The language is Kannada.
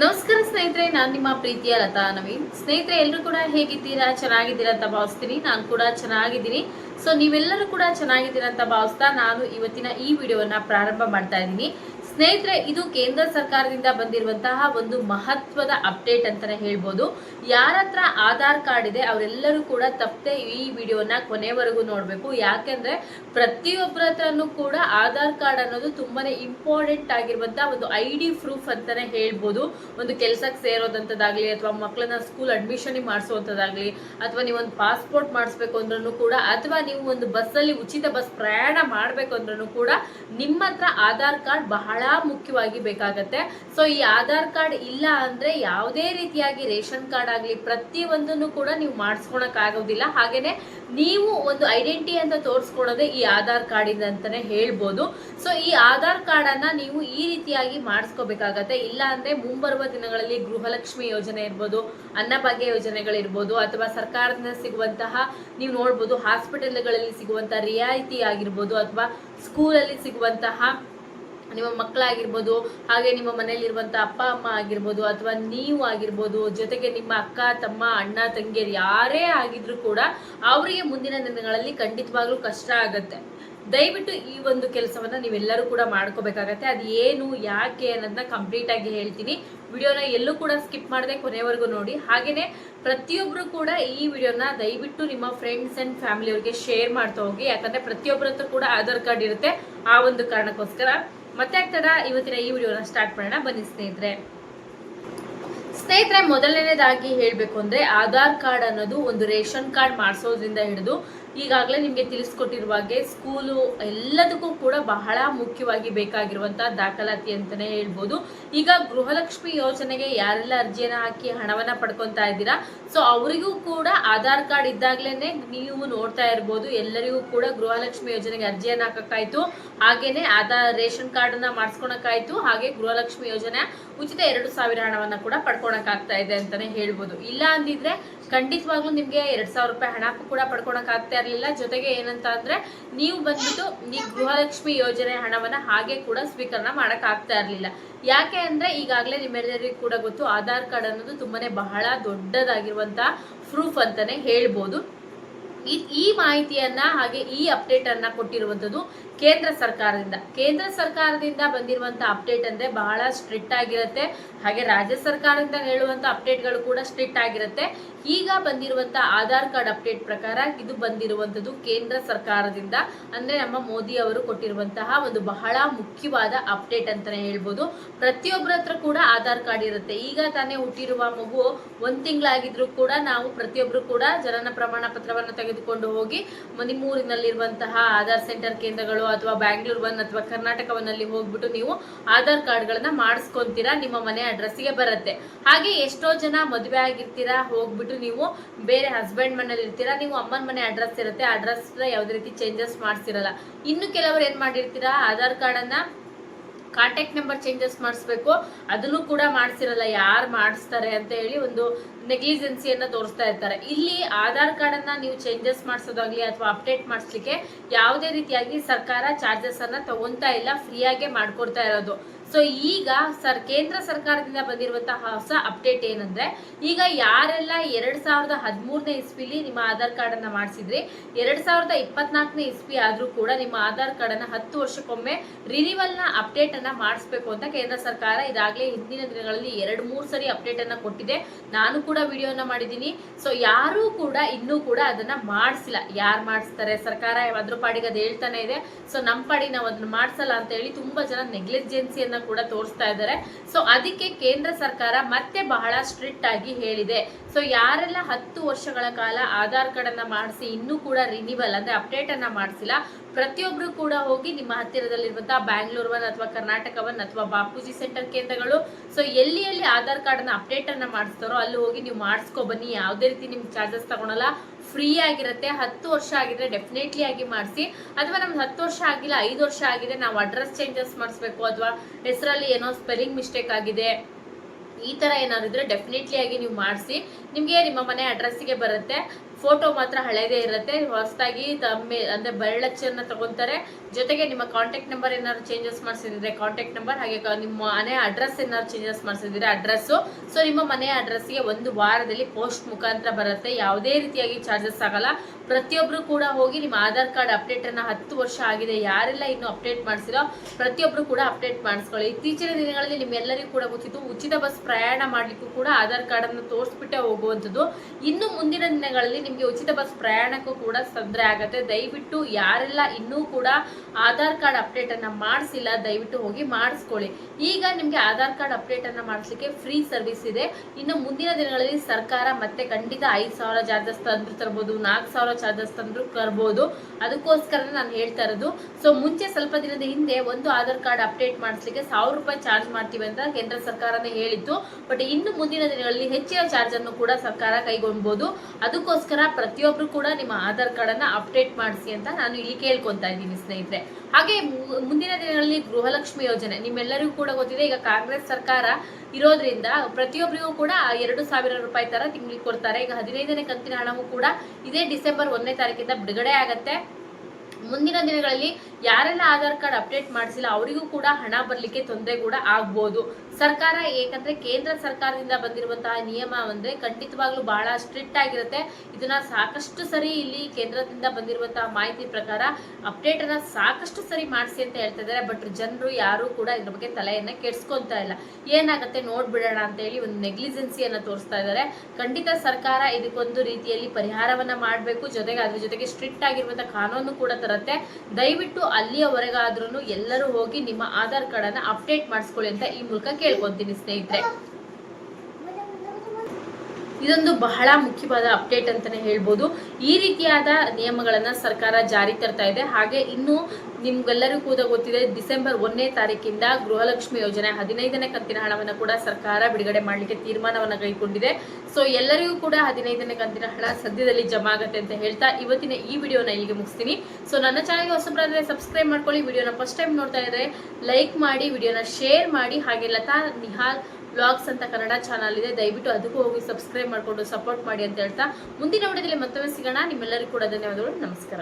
ನಮಸ್ಕಾರ ಸ್ನೇಹಿತರೆ, ನಾನು ನಿಮ್ಮ ಪ್ರೀತಿಯ ಲತಾ ನವೀನ್. ಸ್ನೇಹಿತರೆ ಎಲ್ಲರೂ ಕೂಡ ಹೇಗಿದ್ದೀರಾ? ಚೆನ್ನಾಗಿದ್ದೀರಾ ಅಂತ ಭಾವಿಸ್ತೀನಿ. ನಾನು ಕೂಡ ಚೆನ್ನಾಗಿದ್ದೀನಿ. ಸೊ ನೀವೆಲ್ಲರೂ ಕೂಡ ಚೆನ್ನಾಗಿದ್ದೀರಾ ಅಂತ ಭಾವಿಸ್ತಾ ನಾನು ಇವತ್ತಿನ ಈ ವಿಡಿಯೋವನ್ನ ಪ್ರಾರಂಭ ಮಾಡ್ತಾ ಇದ್ದೀನಿ. ಸ್ನೇಹಿತರೆ, ಇದು ಕೇಂದ್ರ ಸರ್ಕಾರದಿಂದ ಬಂದಿರುವಂತಹ ಒಂದು ಮಹತ್ವದ ಅಪ್ಡೇಟ್ ಅಂತಾನೆ ಹೇಳ್ಬೋದು. ಯಾರತ್ರ ಆಧಾರ್ ಕಾರ್ಡ್ ಇದೆ, ಅವರೆಲ್ಲರೂ ಕೂಡ ತಪ್ಪದೆ ಈ ವಿಡಿಯೋನ ಕೊನೆವರೆಗೂ ನೋಡಬೇಕು. ಯಾಕೆಂದ್ರೆ ಪ್ರತಿಯೊಬ್ಬರ ಹತ್ರನೂ ಕೂಡ ಆಧಾರ್ ಕಾರ್ಡ್ ಅನ್ನೋದು ತುಂಬಾನೇ ಇಂಪಾರ್ಟೆಂಟ್ ಆಗಿರುವಂತಹ ಒಂದು ಐ ಡಿ ಪ್ರೂಫ್ ಅಂತಾನೆ ಹೇಳ್ಬೋದು. ಒಂದು ಕೆಲಸಕ್ಕೆ ಸೇರೋದಂತದಾಗ್ಲಿ ಅಥವಾ ಮಕ್ಕಳನ್ನ ಸ್ಕೂಲ್ ಅಡ್ಮಿಷನ್ ಮಾಡಿಸುವಂತದಾಗ್ಲಿ ಅಥವಾ ನೀವು ಒಂದು ಪಾಸ್ಪೋರ್ಟ್ ಮಾಡಿಸ್ಬೇಕು ಅಂದ್ರೂ ಕೂಡ, ಅಥವಾ ನೀವು ಒಂದು ಬಸ್ಸಲ್ಲಿ ಉಚಿತ ಬಸ್ ಪ್ರಯಾಣ ಮಾಡಬೇಕು ಅಂದ್ರೂ ಕೂಡ ನಿಮ್ಮ ಹತ್ರ ಆಧಾರ್ ಕಾರ್ಡ್ ಬಹಳ ಮುಖ್ಯವಾಗಿ ಬೇಕಾಗತ್ತೆ. ಸೊ ಈ ಆಧಾರ್ ಕಾರ್ಡ್ ಇಲ್ಲ ಅಂದ್ರೆ ಯಾವುದೇ ರೀತಿಯಾಗಿ ರೇಷನ್ ಕಾರ್ಡ್ ಆಗಲಿ ಪ್ರತಿಯೊಂದನ್ನು ಕೂಡ ನೀವು ಮಾಡಿಸ್ಕೊಳಕ್ ಆಗೋದಿಲ್ಲ. ಹಾಗೇನೆ ನೀವು ಒಂದು ಐಡೆಂಟಿ ಅಂತ ತೋರಿಸ್ಕೊಳೋದೇ ಈ ಆಧಾರ್ ಕಾರ್ಡ್ ಅಂತಾನೆ ಹೇಳ್ಬೋದು. ಸೊ ಈ ಆಧಾರ್ ಕಾರ್ಡ್ ಅನ್ನ ನೀವು ಈ ರೀತಿಯಾಗಿ ಮಾಡಿಸ್ಕೋಬೇಕಾಗತ್ತೆ. ಇಲ್ಲ ಅಂದ್ರೆ ಮುಂಬರುವ ದಿನಗಳಲ್ಲಿ ಗೃಹಲಕ್ಷ್ಮಿ ಯೋಜನೆ ಇರ್ಬೋದು, ಅನ್ನಭಾಗ್ಯ ಯೋಜನೆಗಳಿರ್ಬೋದು, ಅಥವಾ ಸರ್ಕಾರದಿಂದ ಸಿಗುವಂತಹ ನೀವು ನೋಡ್ಬೋದು, ಹಾಸ್ಪಿಟಲ್ಗಳಲ್ಲಿ ಸಿಗುವಂತಹ ರಿಯಾಯಿತಿ ಆಗಿರ್ಬೋದು, ಅಥವಾ ಸ್ಕೂಲಲ್ಲಿ ಸಿಗುವಂತಹ ನಿಮ್ಮ ಮಕ್ಕಳಾಗಿರ್ಬೋದು, ಹಾಗೆ ನಿಮ್ಮ ಮನೆಯಲ್ಲಿರುವಂಥ ಅಪ್ಪ, ಅಮ್ಮ ಆಗಿರ್ಬೋದು, ಅಥವಾ ನೀವು ಆಗಿರ್ಬೋದು, ಜೊತೆಗೆ ನಿಮ್ಮ ಅಕ್ಕ, ತಮ್ಮ, ಅಣ್ಣ, ತಂಗಿಯರು ಯಾರೇ ಆಗಿದ್ರು ಕೂಡ ಅವರಿಗೆ ಮುಂದಿನ ದಿನಗಳಲ್ಲಿ ಖಂಡಿತವಾಗ್ಲೂ ಕಷ್ಟ ಆಗತ್ತೆ. ದಯವಿಟ್ಟು ಈ ಒಂದು ಕೆಲಸವನ್ನ ನೀವೆಲ್ಲರೂ ಕೂಡ ಮಾಡ್ಕೋಬೇಕಾಗತ್ತೆ. ಅದು ಏನು, ಯಾಕೆ ಅನ್ನೋದನ್ನ ಕಂಪ್ಲೀಟ್ ಆಗಿ ಹೇಳ್ತೀನಿ. ವಿಡಿಯೋನ ಎಲ್ಲೂ ಕೂಡ ಸ್ಕಿಪ್ ಮಾಡದೆ ಕೊನೆವರೆಗೂ ನೋಡಿ. ಹಾಗೇನೆ ಪ್ರತಿಯೊಬ್ಬರು ಕೂಡ ಈ ವಿಡಿಯೋನ ದಯವಿಟ್ಟು ನಿಮ್ಮ ಫ್ರೆಂಡ್ಸ್ ಅಂಡ್ ಫ್ಯಾಮಿಲಿ ಅವರಿಗೆ ಶೇರ್ ಮಾಡ್ತಾ ಹೋಗಿ. ಯಾಕಂದ್ರೆ ಪ್ರತಿಯೊಬ್ಬರ ಹತ್ರ ಕೂಡ ಆಧಾರ್ ಕಾರ್ಡ್ ಇರುತ್ತೆ. ಆ ಒಂದು ಕಾರಣಕ್ಕೋಸ್ಕರ ಮತ್ತೆ ಆಗ್ತದ ಇವತ್ತಿನ ಈ ವಿಡಿಯೋನ ಸ್ಟಾರ್ಟ್ ಮಾಡೋಣ. ಬನ್ನಿ ಸ್ನೇಹಿತರೆ. ಸ್ನೇಹಿತರೆ, ಮೊದಲನೇದಾಗಿ ಹೇಳಬೇಕು ಅಂದ್ರೆ ಆಧಾರ್ ಕಾರ್ಡ್ ಅನ್ನೋದು ಒಂದು ರೇಷನ್ ಕಾರ್ಡ್ ಮಾಡಿಸೋದ್ರಿಂದ ಹಿಡಿದು ಈಗಾಗಲೇ ನಿಮಗೆ ತಿಳಿಸ್ಕೊಟ್ಟಿರುವ ಹಾಗೆ ಸ್ಕೂಲು ಎಲ್ಲದಕ್ಕೂ ಕೂಡ ಬಹಳ ಮುಖ್ಯವಾಗಿ ಬೇಕಾಗಿರುವಂತಹ ದಾಖಲಾತಿ ಅಂತಾನೆ ಹೇಳ್ಬೋದು. ಈಗ ಗೃಹಲಕ್ಷ್ಮಿ ಯೋಜನೆಗೆ ಯಾರೆಲ್ಲ ಅರ್ಜಿಯನ್ನ ಹಾಕಿ ಹಣವನ್ನ ಪಡ್ಕೊತಾ ಇದ್ದೀರಾ? ಸೊ ಅವರಿಗೂ ಕೂಡ ಆಧಾರ್ ಕಾರ್ಡ್ ಇದ್ದಾಗ್ಲೇನೆ ನೀವು ನೋಡ್ತಾ ಇರ್ಬೋದು, ಎಲ್ಲರಿಗೂ ಕೂಡ ಗೃಹಲಕ್ಷ್ಮಿ ಯೋಜನೆಗೆ ಅರ್ಜಿಯನ್ನ ಹಾಕಕ್ಕಾಯ್ತು. ಹಾಗೇನೆ ಆಧಾರ್, ರೇಷನ್ ಕಾರ್ಡ್ ಅನ್ನ ಮಾಡಿಸ್ಕೊಳಕಾಯ್ತು ಹಾಗೆ ಗೃಹಲಕ್ಷ್ಮಿ ಯೋಜನೆ ಉಚಿತ ಎರಡು ಸಾವಿರ ಹಣವನ್ನ ಕೂಡ ಪಡ್ಕೊಳಕ್ ಆಗ್ತಾ ಇದೆ ಅಂತಾನೆ ಹೇಳ್ಬೋದು. ಇಲ್ಲ ಅಂದಿದ್ರೆ ಖಂಡಿತವಾಗ್ಲೂ ನಿಮ್ಗೆ ಎರಡ್ ಸಾವಿರ ರೂಪಾಯಿ ಹಣ ಕೂಡ ಪಡ್ಕೊಳಕ್ ಆಗ್ತಾ ಇರಲಿಲ್ಲ. ಜೊತೆಗೆ ಏನಂತ ಅಂದ್ರೆ ನೀವು ಬಂದ್ಬಿಟ್ಟು ಈ ಗೃಹಲಕ್ಷ್ಮಿ ಯೋಜನೆ ಹಣವನ್ನ ಹಾಗೆ ಕೂಡ ಸ್ವೀಕರಣ ಮಾಡಕ್ ಆಗ್ತಾ ಇರಲಿಲ್ಲ. ಯಾಕೆ ಅಂದ್ರೆ ಈಗಾಗಲೇ ನಿಮ್ಮೆಲ್ಲರಿಗೂ ಕೂಡ ಗೊತ್ತು, ಆಧಾರ್ ಕಾರ್ಡ್ ಅನ್ನೋದು ತುಂಬಾನೇ ಬಹಳ ದೊಡ್ಡದಾಗಿರುವಂತಹ ಪ್ರೂಫ್ ಅಂತಾನೆ ಹೇಳ್ಬೋದು. ಈ ಈ ಮಾಹಿತಿಯನ್ನ ಹಾಗೆ ಈ ಅಪ್ಡೇಟ್ ಅನ್ನ ಕೊಟ್ಟಿರುವಂತದ್ದು ಕೇಂದ್ರ ಸರ್ಕಾರದಿಂದ. ಕೇಂದ್ರ ಸರ್ಕಾರದಿಂದ ಬಂದಿರುವಂತ ಅಪ್ಡೇಟ್ ಅಂದ್ರೆ ಬಹಳ ಸ್ಟ್ರಿಕ್ಟ್ ಆಗಿರುತ್ತೆ. ಹಾಗೆ ರಾಜ್ಯ ಸರ್ಕಾರದಿಂದ ಹೇಳುವಂತ ಅಪ್ಡೇಟ್ಗಳು ಕೂಡ ಸ್ಟ್ರಿಕ್ಟ್ ಆಗಿರುತ್ತೆ. ಈಗ ಬಂದಿರುವಂತ ಆಧಾರ್ ಕಾರ್ಡ್ ಅಪ್ಡೇಟ್ ಪ್ರಕಾರ ಇದು ಬಂದಿರುವಂತದ್ದು ಕೇಂದ್ರ ಸರ್ಕಾರದಿಂದ. ಅಂದ್ರೆ ನಮ್ಮ ಮೋದಿ ಅವರು ಕೊಟ್ಟಿರುವಂತಹ ಒಂದು ಬಹಳ ಮುಖ್ಯವಾದ ಅಪ್ಡೇಟ್ ಅಂತಾನೆ ಹೇಳ್ಬೋದು. ಪ್ರತಿಯೊಬ್ಬರ ಹತ್ರ ಕೂಡ ಆಧಾರ್ ಕಾರ್ಡ್ ಇರುತ್ತೆ. ಈಗ ತಾನೇ ಹುಟ್ಟಿರುವ ಮಗು ಒಂದ್ ತಿಂಗಳಾಗಿದ್ರು ಕೂಡ ನಾವು ಪ್ರತಿಯೊಬ್ಬರು ಕೂಡ ಜನನ ಪ್ರಮಾಣ ಪತ್ರವನ್ನು ತೆಗೆದುಕೊಂಡು ಹೋಗಿ ನಿಮ್ಮೂರಿನಲ್ಲಿರುವಂತಹ ಆಧಾರ್ ಸೆಂಟರ್ ಕೇಂದ್ರಗಳು ಅಥವಾ ಬ್ಯಾಂಗ್ಳೂರ್ ಒನ್ ಅಥವಾ ಕರ್ನಾಟಕವನ್ನಲ್ಲಿ ಹೋಗ್ಬಿಟ್ಟು ನೀವು ಆಧಾರ್ ಕಾರ್ಡ್ಗಳನ್ನ ಮಾಡಿಸ್ಕೊಂತೀರಾ, ನಿಮ್ಮ ಮನೆ ಅಡ್ರೆಸ್ಗೆ ಬರುತ್ತೆ. ಹಾಗೆ ಎಷ್ಟೋ ಜನ ಮದುವೆ ಆಗಿರ್ತೀರಾ, ಹೋಗ್ಬಿಟ್ಟು ನೀವು ಬೇರೆ ಹಸ್ಬೆಂಡ್ ಮನೇಲಿ ಇರ್ತೀರಾ, ನೀವು ಅಮ್ಮನ ಮನೆ ಅಡ್ರೆಸ್ ಇರುತ್ತೆ ಅಡ್ರೆಸ್ ಯಾವುದೇ ರೀತಿ ಚೇಂಜಸ್ ಮಾಡ್ಸಿರಲ್ಲ. ಇನ್ನು ಕೆಲವರು ಏನು ಮಾಡಿರ್ತೀರಾ, ಆಧಾರ್ ಕಾರ್ಡ್ ಅನ್ನ ಕಾಂಟ್ಯಾಕ್ಟ್ ನಂಬರ್ ಚೇಂಜಸ್ ಮಾಡಿಸ್ಬೇಕು. ಅದನ್ನು ಕೂಡ ಮಾಡಿಸಿರಲ್ಲ, ಯಾರು ಮಾಡಿಸ್ತಾರೆ ಅಂತ ಹೇಳಿ ಒಂದು ನೆಗ್ಲಿಜೆನ್ಸಿಯನ್ನ ತೋರಿಸ್ತಾ ಇರ್ತಾರೆ. ಇಲ್ಲಿ ಆಧಾರ್ ಕಾರ್ಡ್ ಅನ್ನ ನೀವು ಚೇಂಜಸ್ ಮಾಡಿಸೋದಾಗ್ಲಿ ಅಥವಾ ಅಪ್ಡೇಟ್ ಮಾಡಿಸ್ಲಿಕ್ಕೆ ಯಾವುದೇ ರೀತಿಯಾಗಿ ಸರ್ಕಾರ ಚಾರ್ಜಸ್ ಅನ್ನ ತಗೊಂತಾ ಇಲ್ಲ ಫ್ರೀಯಾಗೆ ಮಾಡ್ಕೊಡ್ತಾ ಇರೋದು. ಸೊ ಈಗ ಸರ್, ಕೇಂದ್ರ ಸರ್ಕಾರದಿಂದ ಬಂದಿರುವಂತಹ ಹೊಸ ಅಪ್ಡೇಟ್ ಏನಂದ್ರೆ, ಈಗ ಯಾರೆಲ್ಲ ಎರಡ್ ಸಾವಿರದ ಹದಿಮೂರನೇ ಇಸ್ವಿಲಿ ನಿಮ್ಮ ಆಧಾರ್ ಕಾರ್ಡ್ ಅನ್ನ ಮಾಡಿಸಿದ್ರಿ, ಎರಡ್ ಸಾವಿರದ ಇಪ್ಪತ್ನಾಲ್ಕನೇ ಇಸ್ವಿ ಆದ್ರೂ ಕೂಡ ನಿಮ್ಮ ಆಧಾರ್ ಕಾರ್ಡ್ ಅನ್ನ ಹತ್ತು ವರ್ಷಕ್ಕೊಮ್ಮೆ ರಿನಿವಲ್ನ ಅಪ್ಡೇಟ್ ಅನ್ನ ಮಾಡಿಸ್ಬೇಕು ಅಂತ ಕೇಂದ್ರ ಸರ್ಕಾರ ಇದಾಗಲೇ ಹಿಂದಿನ ದಿನಗಳಲ್ಲಿ ಎರಡ್, ಮೂರ್ ಸರಿ ಅಪ್ಡೇಟ್ ಅನ್ನ ಕೊಟ್ಟಿದೆ. ನಾನು ಕೂಡ ವಿಡಿಯೋನ ಮಾಡಿದ್ದೀನಿ. ಸೊ ಯಾರು ಕೂಡ ಇನ್ನೂ ಕೂಡ ಅದನ್ನ ಮಾಡಿಸಿಲ್ಲ. ಯಾರು ಮಾಡಿಸ್ತಾರೆ? ಸರ್ಕಾರ ಅದ್ರ ಪಾಡಿಗೆ ಅದು ಹೇಳ್ತಾನೆ ಇದೆ. ಸೊ ನಮ್ಮ ಪಾಡಿಗೆ ನಾವು ಅದನ್ನ ಮಾಡಿಸಲ್ಲ ಅಂತ ಹೇಳಿ ತುಂಬಾ ಜನ ನೆಗ್ಲಿಜೆನ್ಸಿಯನ್ನ ಕೂಡ ತೋರಿಸ್ತಾ ಇದ್ದಾರೆ. ಸೊ ಅದಕ್ಕೆ ಕೇಂದ್ರ ಸರ್ಕಾರ ಮತ್ತೆ ಬಹಳ ಸ್ಟ್ರಿಕ್ಟ್ ಆಗಿ ಹೇಳಿದೆ. ಸೊ ಯಾರೆಲ್ಲ ಹತ್ತು ವರ್ಷಗಳ ಕಾಲ ಆಧಾರ್ ಕಾರ್ಡ್ ಅನ್ನ ಮಾಡಿಸಿ ಇನ್ನೂ ಕೂಡ ರಿನಿವಲ್ ಅಂದ್ರೆ ಅಪ್ಡೇಟ್ ಅನ್ನ ಮಾಡಿಸಿಲ್ಲ, ಪ್ರತಿಯೊಬ್ರು ಕೂಡ ಹೋಗಿ ನಿಮ್ಮ ಹತ್ತಿರದಲ್ಲಿರುವಂತಹ ಬ್ಯಾಂಗ್ಳೂರ್ ಒನ್ ಅಥವಾ ಕರ್ನಾಟಕ ಒನ್ ಅಥವಾ ಬಾಪೂಜಿ ಸೆಂಟರ್ ಕೇಂದ್ರಗಳು ಸೊ ಎಲ್ಲಿ ಎಲ್ಲಿ ಆಧಾರ್ ಕಾರ್ಡ್ ಅನ್ನ ಅಪ್ಡೇಟ್ ಅನ್ನ ಮಾಡಿಸ್ತಾರೋ ಅಲ್ಲಿ ಹೋಗಿ ನೀವು ಮಾಡಿಸ್ಕೊ ಬನ್ನಿ. ಯಾವುದೇ ರೀತಿ ನಿಮ್ಗೆ ಚಾರ್ಜಸ್ ತಗೊಳಲ್ಲ. ಫ್ರೀ ಆಗಿರುತ್ತೆ, ಹತ್ತು ವರ್ಷ ಆಗಿದ್ರೆ ಡೆಫಿನೆಟ್ಲಿ ಆಗಿ ಮಾಡಿಸಿ. ಅಥವಾ ನಮ್ಗೆ ಹತ್ತು ವರ್ಷ ಆಗಿಲ್ಲ, ಐದು ವರ್ಷ ಆಗಿದೆ, ನಾವು ಅಡ್ರೆಸ್ ಚೇಂಜಸ್ ಮಾಡಿಸ್ಬೇಕು, ಅಥವಾ ಹೆಸರಲ್ಲಿ ಏನೋ ಸ್ಪೆಲ್ಲಿಂಗ್ ಮಿಸ್ಟೇಕ್ ಆಗಿದೆ, ಈ ಥರ ಏನಾದ್ರು ಇದ್ರೆ ಡೆಫಿನೆಟ್ಲಿ ಆಗಿ ನೀವು ಮಾಡಿಸಿ. ನಿಮಗೆ ನಿಮ್ಮ ಮನೆ ಅಡ್ರೆಸ್ಸಿಗೆ ಬರುತ್ತೆ. ಫೋಟೋ ಮಾತ್ರ ಹಳೇದೇ ಇರುತ್ತೆ. ಹೊಸದಾಗಿ ತಮ್ಮ ಅಂದರೆ ಬರಳಚ್ಚನ್ನು ತಗೊತಾರೆ. ಜೊತೆಗೆ ನಿಮ್ಮ ಕಾಂಟ್ಯಾಕ್ಟ್ ನಂಬರ್ ಏನಾದ್ರು ಚೇಂಜಸ್ ಮಾಡಿಸಿದ್ರೆ ಕಾಂಟ್ಯಾಕ್ಟ್ ನಂಬರ್ ಹಾಗೆ ನಿಮ್ಮ ಮನೆ ಅಡ್ರೆಸ್ ಏನಾದ್ರು ಚೇಂಜಸ್ ಮಾಡಿಸಿದ್ರೆ ಅಡ್ರೆಸ್ಸು ಸೊ ನಿಮ್ಮ ಮನೆ ಅಡ್ರೆಸ್ಗೆ ಒಂದು ವಾರದಲ್ಲಿ ಪೋಸ್ಟ್ ಮುಖಾಂತರ ಬರುತ್ತೆ. ಯಾವುದೇ ರೀತಿಯಾಗಿ ಚಾರ್ಜಸ್ ಆಗಲ್ಲ. ಪ್ರತಿಯೊಬ್ಬರು ಕೂಡ ಹೋಗಿ ನಿಮ್ಮ ಆಧಾರ್ ಕಾರ್ಡ್ ಅಪ್ಡೇಟ್ ಅನ್ನ ಹತ್ತು ವರ್ಷ ಆಗಿದೆ. ಯಾರೆಲ್ಲ ಇನ್ನು ಅಪ್ಡೇಟ್ ಮಾಡಿಸಿರೋ ಪ್ರತಿಯೊಬ್ಬರು ಕೂಡ ಅಪ್ಡೇಟ್ ಮಾಡಿಸ್ಕೊಳ್ಳಿ. ಇತ್ತೀಚಿನ ದಿನಗಳಲ್ಲಿ ನಿಮ್ಮೆಲ್ಲರಿಗೂ ಕೂಡ ಗೊತ್ತಿತ್ತು ಉಚಿತ ಬಸ್ ಪ್ರಯಾಣ ಮಾಡಲಿಕ್ಕೂ ಕೂಡ ಆಧಾರ್ ಕಾರ್ಡ್ ಅನ್ನು ತೋರಿಸ್ಬಿಟ್ಟೆ ಹೋಗುವಂಥದ್ದು. ಇನ್ನು ಮುಂದಿನ ದಿನಗಳಲ್ಲಿ ನಿಮಗೆ ಉಚಿತ ಬಸ್ ಪ್ರಯಾಣಕ್ಕೂ ಕೂಡ ತೊಂದರೆ ಆಗುತ್ತೆ. ದಯವಿಟ್ಟು ಯಾರೆಲ್ಲ ಇನ್ನೂ ಕೂಡ ಆಧಾರ್ ಕಾರ್ಡ್ ಅಪ್ಡೇಟ್ ಅನ್ನ ಮಾಡಿಸಿಲ್ಲ, ದಯವಿಟ್ಟು ಹೋಗಿ ಮಾಡಿಸ್ಕೊಳ್ಳಿ. ಈಗ ನಿಮಗೆ ಆಧಾರ್ ಕಾರ್ಡ್ ಅಪ್ಡೇಟ್ ಅನ್ನ ಮಾಡಿಸ್ಲಿಕ್ಕೆ ಫ್ರೀ ಸರ್ವಿಸ್ ಇದೆ. ಇನ್ನು ಮುಂದಿನ ದಿನಗಳಲ್ಲಿ ಸರ್ಕಾರ ಮತ್ತೆ ಖಂಡಿತ ಐದು ಸಾವಿರ ಚಾರ್ಜಸ್ ತಂದ್ರು ತರ್ಬೋದು, ನಾಲ್ಕು ಸಾವಿರ ಚಾರ್ಜಸ್ ತಂದ್ರು ತರ್ಬೋದು. ಅದಕ್ಕೋಸ್ಕರ ನಾನು ಹೇಳ್ತಾ ಇರೋದು. ಸೊ ಮುಂಚೆ ಸ್ವಲ್ಪ ದಿನದ ಹಿಂದೆ ಒಂದು ಆಧಾರ್ ಕಾರ್ಡ್ ಅಪ್ಡೇಟ್ ಮಾಡಿಸ್ಲಿಕ್ಕೆ ಸಾವಿರ ರೂಪಾಯಿ ಚಾರ್ಜ್ ಮಾಡ್ತೀವಿ ಅಂತ ಕೇಂದ್ರ ಸರ್ಕಾರನೇ ಹೇಳಿತ್ತು. ಬಟ್ ಇನ್ನು ಮುಂದಿನ ದಿನಗಳಲ್ಲಿ ಹೆಚ್ಚಿನ ಚಾರ್ಜ್ ಅನ್ನು ಕೂಡ ಸರ್ಕಾರ ಕೈಗೊಂಡ್ಬೋದು ಅದಕ್ಕೋಸ್ಕರ ಪ್ರತಿಯೊಬ್ರು ಕೂಡ ನಿಮ್ಮ ಆಧಾರ್ ಕಾರ್ಡ್ ಅನ್ನ ಅಪ್ಡೇಟ್ ಮಾಡಿಸಿ ಅಂತ ನಾನು ಇಲ್ಲಿ ಕೇಳ್ಕೊಂತಾ ಇದ್ದೀನಿ ಸ್ನೇಹಿತರೆ. ಹಾಗೆ ಮುಂದಿನ ದಿನಗಳಲ್ಲಿ ಗೃಹಲಕ್ಷ್ಮಿ ಯೋಜನೆ ನಿಮ್ಮೆಲ್ಲರಿಗೂ ಕೂಡ ಗೊತ್ತಿದೆ. ಈಗ ಕಾಂಗ್ರೆಸ್ ಸರ್ಕಾರ ಇರೋದ್ರಿಂದ ಪ್ರತಿಯೊಬ್ಬರಿಗೂ ಕೂಡ ಎರಡು ಸಾವಿರ ರೂಪಾಯಿ ತರ ತಿಂಗಳಿಗೆ ಕೊಡ್ತಾರೆ. ಈಗ ಹದಿನೈದನೇ ಕಂತಿನ ಹಣವೂ ಕೂಡ ಇದೇ ಡಿಸೆಂಬರ್ ಒಂದನೇ ತಾರೀಕಿಂದ ಬಿಡುಗಡೆ ಆಗತ್ತೆ. ಮುಂದಿನ ದಿನಗಳಲ್ಲಿ ಯಾರೆಲ್ಲ ಆಧಾರ್ ಕಾರ್ಡ್ ಅಪ್ಡೇಟ್ ಮಾಡಿಸಿಲ್ಲ ಅವರಿಗೂ ಕೂಡ ಹಣ ಬರಲಿಕ್ಕೆ ತೊಂದರೆ ಕೂಡ ಆಗ್ಬೋದು. ಸರ್ಕಾರ ಏಕಂದ್ರೆ ಕೇಂದ್ರ ಸರ್ಕಾರದಿಂದ ಬಂದಿರುವಂತಹ ನಿಯಮ ಅಂದ್ರೆ ಖಂಡಿತವಾಗ್ಲೂ ಬಹಳ ಸ್ಟ್ರಿಕ್ಟ್ ಆಗಿರುತ್ತೆ. ಇದನ್ನ ಸಾಕಷ್ಟು ಸರಿ ಇಲ್ಲಿ ಕೇಂದ್ರದಿಂದ ಬಂದಿರುವಂತಹ ಮಾಹಿತಿ ಪ್ರಕಾರ ಅಪ್ಡೇಟ್ ಅನ್ನ ಸಾಕಷ್ಟು ಸರಿ ಮಾಡಿಸಿ ಅಂತ ಹೇಳ್ತಾ ಇದ್ದಾರೆ. ಬಟ್ ಜನರು ಯಾರು ಕೂಡ ಇದ್ರ ಬಗ್ಗೆ ತಲೆಯನ್ನ ಕೆಡ್ಸ್ಕೊಂತಾ ಇಲ್ಲ. ಏನಾಗುತ್ತೆ ನೋಡ್ಬಿಡೋಣ ಅಂತ ಹೇಳಿ ಒಂದು ನೆಗ್ಲಿಜೆನ್ಸಿಯನ್ನ ತೋರಿಸ್ತಾ ಇದ್ದಾರೆ. ಖಂಡಿತ ಸರ್ಕಾರ ಇದಕ್ಕೊಂದು ರೀತಿಯಲ್ಲಿ ಪರಿಹಾರವನ್ನ ಮಾಡಬೇಕು. ಜೊತೆಗೆ ಅದ್ರ ಜೊತೆಗೆ ಸ್ಟ್ರಿಕ್ಟ್ ಆಗಿರುವಂತಹ ಕಾನೂನು ಕೂಡ ತರುತ್ತೆ. ದಯವಿಟ್ಟು ಅಲ್ಲಿಯವರೆಗಾದ್ರೂ ಎಲ್ಲರೂ ಹೋಗಿ ನಿಮ್ಮ ಆಧಾರ್ ಕಾರ್ಡ್ ಅನ್ನ ಅಪ್ಡೇಟ್ ಮಾಡಿಸ್ಕೊಳ್ಳಿ ಅಂತ ಈ ಮೂಲಕ ಕೇಳ್ಕೊಂತೀನಿ ಸ್ನೇಹಿತರೆ. ಇದೊಂದು ಬಹಳ ಮುಖ್ಯವಾದ ಅಪ್ಡೇಟ್ ಅಂತಲೇ ಹೇಳ್ಬೋದು. ಈ ರೀತಿಯಾದ ನಿಯಮಗಳನ್ನ ಸರ್ಕಾರ ಜಾರಿ ತರ್ತಾ ಇದೆ. ಹಾಗೆ ಇನ್ನು ನಿಮ್ಗೆಲ್ಲರಿಗೂ ಕೂಡ ಗೊತ್ತಿದೆ, ಡಿಸೆಂಬರ್ ಒಂದನೇ ತಾರೀಕಿಂದ ಗೃಹಲಕ್ಷ್ಮಿ ಯೋಜನೆ ಹದಿನೈದನೇ ಕಂತಿನ ಹಣವನ್ನು ಕೂಡ ಸರ್ಕಾರ ಬಿಡುಗಡೆ ಮಾಡಲಿಕ್ಕೆ ತೀರ್ಮಾನವನ್ನು ಕೈಗೊಂಡಿದೆ. ಸೊ ಎಲ್ಲರಿಗೂ ಕೂಡ ಹದಿನೈದನೇ ಕಂತಿನ ಹಣ ಸದ್ಯದಲ್ಲಿ ಜಮಾ ಆಗುತ್ತೆ ಅಂತ ಹೇಳ್ತಾ ಇವತ್ತಿನ ಈ ವಿಡಿಯೋನ ಇಲ್ಲಿಗೆ ಮುಗಿಸ್ತೀನಿ. ಸೊ ನನ್ನ ಚಾನಲ್ಗೆ ಹೊಸಬ್ರಾದ್ರೆ ಸಬ್ಸ್ಕ್ರೈಬ್ ಮಾಡ್ಕೊಳ್ಳಿ. ವಿಡಿಯೋನ ಫಸ್ಟ್ ಟೈಮ್ ನೋಡ್ತಾ ಇದ್ರೆ ಲೈಕ್ ಮಾಡಿ, ವಿಡಿಯೋನ ಶೇರ್ ಮಾಡಿ. ಹಾಗೆ ಲತಾ ನಿಹಾಲ್ ವ್ಲಾಗ್ಸ್ ಅಂತ ಕನ್ನಡ ಚಾನಲ್ ಇದೆ, ದಯವಿಟ್ಟು ಅದಕ್ಕೂ ಹೋಗಿ ಸಬ್ಸ್ಕ್ರೈಬ್ ಮಾಡಿಕೊಂಡು ಸಪೋರ್ಟ್ ಮಾಡಿ ಅಂತ ಹೇಳ್ತಾ, ಮುಂದಿನ ವಿಡಿಯೋದಲ್ಲಿ ಮತ್ತೊಮ್ಮೆ ಸಿಗೋಣ. ನಿಮ್ಮೆಲ್ಲರಿಗೂ ಕೂಡ ಧನ್ಯವಾದಗಳು. ನಮಸ್ಕಾರ.